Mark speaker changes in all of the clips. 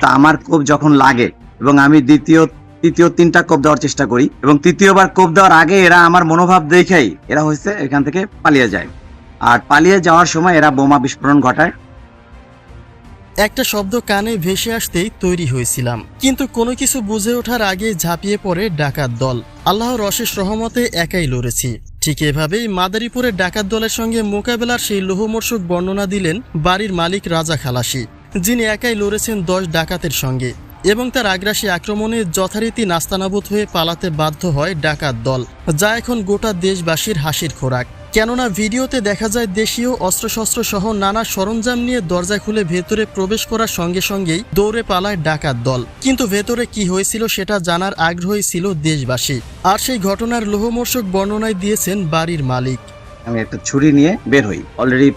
Speaker 1: তা আমার কোপ যখন লাগে এবং আমি দ্বিতীয়, তৃতীয় তিনটা কোপ দেওয়ার চেষ্টা করি এবং তৃতীয়বার কোপ দেওয়ার আগে এরা আমার মনোভাব দেখেই এরা হচ্ছে এখান থেকে পালিয়ে যায়। আর পালিয়ে যাওয়ার সময় এরা বোমা বিস্ফোরণ ঘটায়।
Speaker 2: একটা শব্দ কানে ভেসে আসতেই তৈরি হয়েছিলাম। কিন্তু কোনো কিছু বুঝে ওঠার আগে ঝাঁপিয়ে পড়ে ডাকাত দল। আল্লাহর অশেষ রহমতে একাই লড়েছি। ঠিক এভাবেই মাদারীপুরের ডাকাত দলের সঙ্গে মোকাবেলার সেই লোহমর্ষক বর্ণনা দিলেন বাড়ির মালিক রাজা খালাসি। যিনি একাই লড়েছেন দশ ডাকাতের সঙ্গে এবং তার আগ্রাসী আক্রমণে যথারীতি নাস্তানাবুদ হয়ে পালাতে বাধ্য হয় ডাকাত দল, যা এখন গোটা দেশবাসীর হাসির খোরাক। কেননা ভিডিওতে দেখা যায় দেশীয় অস্ত্রশস্ত্র সহ নানা সরঞ্জাম নিয়ে দরজা খুলে ভেতরে প্রবেশ করার সঙ্গে সঙ্গেই দৌড়ে পালায় ডাকাত দল। কিন্তু ভেতরে কি হয়েছিল সেটা জানার আগ্রহী ছিল দেশবাসী। আর সেই ঘটনার লোহমর্ষক বর্ণনায় দিয়েছেন বাড়ির মালিক।
Speaker 1: আমি একটা ছুরি নিয়ে বের হই। অলরেডি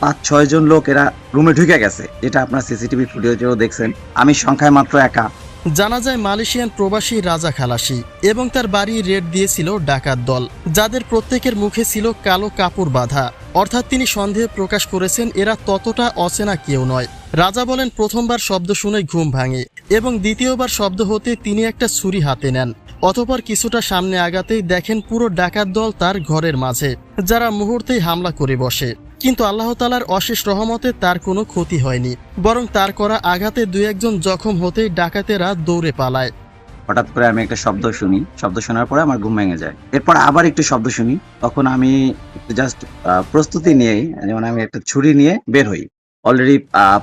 Speaker 1: পাঁচ, ছয় জন লোক এরা রুমে ঢুকে গেছে। যেটা আপনার সিসিটিভি ফুটেজেও দেখছেন। আমি সংখ্যায় মাত্র একা।
Speaker 2: জানা যায় মালয়েশিয়ান প্রবাসী রাজা খালাসি এবং তার বাড়ি রেড দিয়েছিল ডাকাত দল, যাদের প্রত্যেকের মুখে ছিল কালো কাপড় বাঁধা। অর্থাৎ তিনি সন্দেহ প্রকাশ করেছেন, এরা ততটা অচেনা কেউ নয়। রাজা বলেন, প্রথমবার শব্দ শুনে ঘুম ভাঙে এবং দ্বিতীয়বার শব্দ হতে তিনি একটা ছুরি হাতে নেন। অতপর কিছুটা সামনে আগাতেই দেখেন পুরো ডাকাত দল তার ঘরের মাঝে, যারা মুহূর্তেই হামলা করে বসে। কিন্তু আল্লাহ তালার অশেষ রহমতে তার কোনো ক্ষতি হয়নি, বরং তার করা আঘাতে দু একজন জখম হতেই ডাকাতেরা দৌড়ে পালায়।
Speaker 1: হঠাৎ করে আমি একটা শব্দ শুনি। শব্দ শোনার পরে আমার ঘুম ভেঙে যায়। এরপর আবার একটু শব্দ শুনি। তখন আমি জাস্ট প্রস্তুতি নিয়ে যেমন আমি একটা ছুরি নিয়ে বের হই। অলরেডি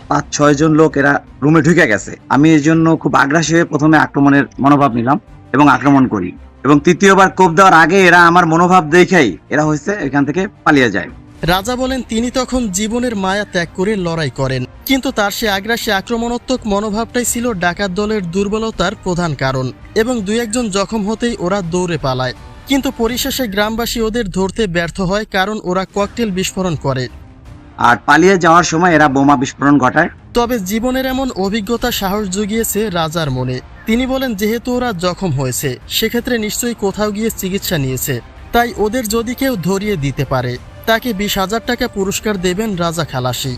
Speaker 1: পাঁচ, ছয় জন লোক এরা রুমে ঢুকে গেছে। আমি এই জন্য খুব আগ্রাসী হয়ে প্রথমে আক্রমণের মনোভাব নিলাম এবং আক্রমণ করি। এবং তৃতীয়বার কোপ দেওয়ার আগে এরা আমার মনোভাব দেখেই। এরা হচ্ছে এখান থেকে পালিয়ে যায়।
Speaker 2: রাজা বলেন তিনি তখন জীবনের মায়া ত্যাগ করে লড়াই করেন। কিন্তু তার সে আগ্রাসী আক্রমণাত্মক মনোভাবটাই ছিল ডাকাত দলের দুর্বলতার প্রধান কারণ এবং দুই একজন জখম হতেই ওরা দৌড়ে পালায়। কিন্তু পরিশেষে গ্রামবাসী ওদের ধরতে ব্যর্থ হয় কারণ ওরা ককটেল বিস্ফোরণ করে।
Speaker 1: আর পালিয়ে যাওয়ার সময় এরা বোমা বিস্ফোরণ ঘটায়।
Speaker 2: তবে জীবনের এমন অভিজ্ঞতা সাহস জুগিয়েছে রাজার মনে। তিনি বলেন যেহেতু ওরা জখম হয়েছে সেক্ষেত্রে নিশ্চয়ই কোথাও গিয়ে চিকিৎসা নিয়েছে। তাই ওদের যদি কেউ ধরিয়ে দিতে পারে। তাকে বিশ হাজার টাকা পুরস্কার দেবেন রাজা খালাসি।